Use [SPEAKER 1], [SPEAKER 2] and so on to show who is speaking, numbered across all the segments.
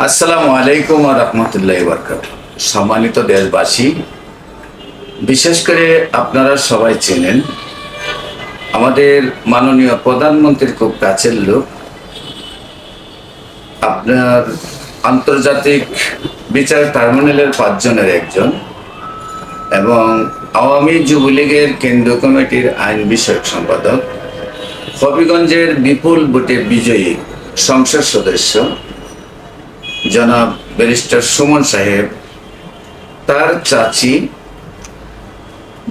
[SPEAKER 1] আসসালামু আলাইকুম রহমতুল্লাহ বরকাত সম্মানিত দেশবাসী, বিশেষ করে আপনারা সবাই চেনেন, আমাদের মাননীয় প্রধানমন্ত্রীর খুব কাছের লোক। আপনার আন্তর্জাতিক বিচার টার্মিনালের পাঁচজনের একজন এবং আওয়ামী যুবলীগের কেন্দ্রীয় কমিটির আইন বিষয়ক সম্পাদক। হবিগঞ্জের বিপুল ভোটে বিজয়ী সংসদ সদস্য। জনাব ব্যারিস্টার সুমন সাহেব, তার চাচি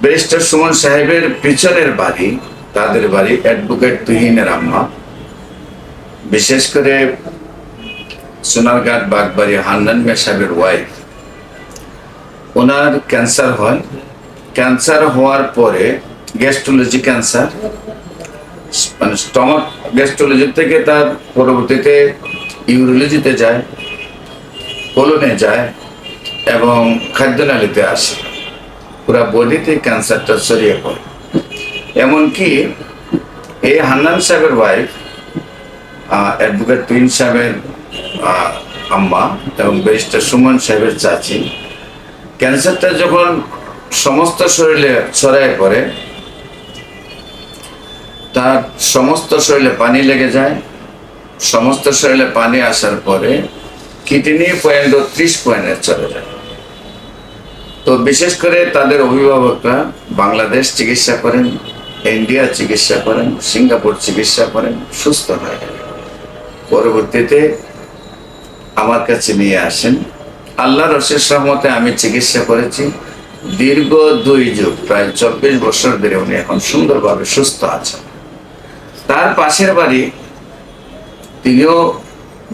[SPEAKER 1] ব্যারিস্টার সুমন সাহেবের পিছনের বাড়ি, তাদের বাড়ি অ্যাডভোকেট তুহিনের আম্মা। বিশেষ করে সোনারঘাট বাগবাড়ি হান্নান মিয়া সাহেবের ওয়াইফ ওনার ক্যান্সার হয়। ক্যান্সার হওয়ার পরে গ্যাস্ট্রোলজি ক্যান্সার মানে স্টমাক গ্যাস্ট্রোলজি থেকে তার পরবর্তীতে ইউরোলজিতে যায়। কোলনে যায় এবং খাদ্যনালীতে আসে। পুরা বডিতে ক্যান্সারটা ছড়িয়ে পড়ে। এমনকি এই হান্নান সাহেবের ওয়াইফ অ্যাডভোকেট তুইন সাহেবের আম্মা এবং ব্যারিস্টার সুমন সাহেবের চাচি, ক্যান্সারটা যখন সমস্ত শরীরে ছড়ায় পড়ে, তার সমস্ত শরীরে পানি লেগে যায়। সমস্ত শরীরে পানি আসার পরে কিডনি পয়েন্ট ত্রিশ পয়েন্টে চলে যায়। তো বিশেষ করে তাদের অভিভাবকরা বাংলাদেশ চিকিৎসা করেন, ইন্ডিয়া চিকিৎসা করেন, সিঙ্গাপুর চিকিৎসা করেন, সুস্থ হয়ে। পরবর্তীতে আমার কাছে নিয়ে আসেন আল্লাহ অশেষ রহমতে আমি চিকিৎসা করেছি। দীর্ঘ দুই যুগ, প্রায় চব্বিশ বছর ধরে উনি এখন সুন্দরভাবে সুস্থ আছেন। তার পাশের বাড়ি তিনিও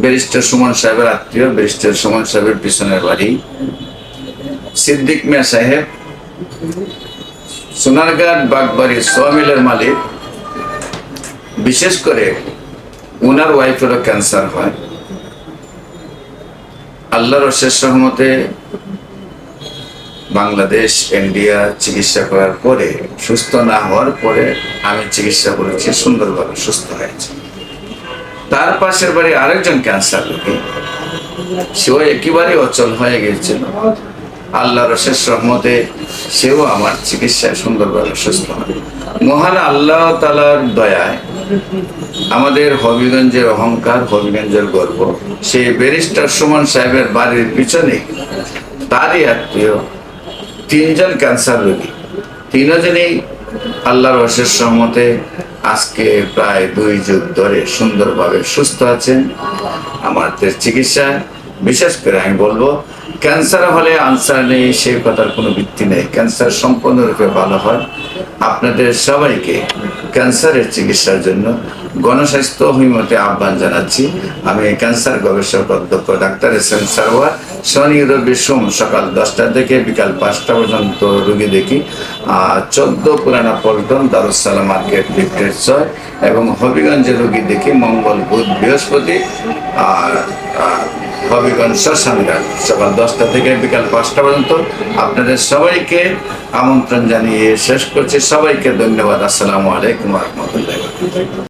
[SPEAKER 1] ব্যারিস্টার সুমন সাহেবের আত্মীয়, ব্যারিস্টার সুমন সাহেবের পিছনের বাড়ি। সিদ্দিক মিয়া সাহেব সোনারঘাট বাগবাড়ির সোয়ামিলের মালিক। বিশেষ করে ওনার ওয়াইফেরও ক্যান্সার হয়। আল্লাহর অশেষ রহমতে বাংলাদেশ ইন্ডিয়া চিকিৎসা করার পরে, সুস্থ না হওয়ার পরে আমি চিকিৎসা করেছি, সুন্দরভাবে সুস্থ হয়েছে। তার পাশের বাড়ি আরেকজন ক্যান্সার রোগী। সেও একেবারে অচল হয়ে গিয়েছিল। আল্লাহর শেষ রহমতে সেও আমার চিকিৎসায় সুন্দরভাবে সুস্থ হয়। মহান আল্লাহ তালার দয়ায় আমাদের হবিগঞ্জের অহংকার, হবিগঞ্জের গর্ব, সেই ব্যারিস্টার সুমন সাহেবের বাড়ির পিছনে তারই আত্মীয় তিনজন ক্যান্সার রোগী। তিনজনেই আল্লাহর অশেষ রহমতে আজকে প্রায় দুই যুগ ধরে সুন্দরভাবে সুস্থ আছেন। আমাদের চিকিৎসা, বিশেষ করে আমি বলব, ক্যান্সার হলে আনসার নেই, সেই কথার কোনো ভিত্তি নেই। ক্যান্সার সম্পূর্ণরূপে ভালো হয়। আপনাদের সবাইকে ক্যান্সারের চিকিৎসার জন্য গণস্বাস্থ্য হিমতে আহ্বান জানাচ্ছি। আমি ক্যান্সার গবেষক অধ্যক্ষ ডাক্তার এস এম সারওয়ার। শনি রবি সোম সকাল দশটা থেকে বিকাল পাঁচটা পর্যন্ত রুগী দেখি চোদ্দ পুরানা পল্টন দারুসালাম মার্কেট লিফটের ছয় এবং হবিগঞ্জে রুগী দেখি মঙ্গল বুধ বৃহস্পতি, আর আর হবিগঞ্জ শ্মশানঘাট সকাল দশটা থেকে বিকাল পাঁচটা পর্যন্ত আপনাদের সবাইকে আমন্ত্রণ জানিয়ে শেষ করছি। সবাইকে ধন্যবাদ। আসসালামু আলাইকুম রহমতুল্লাহ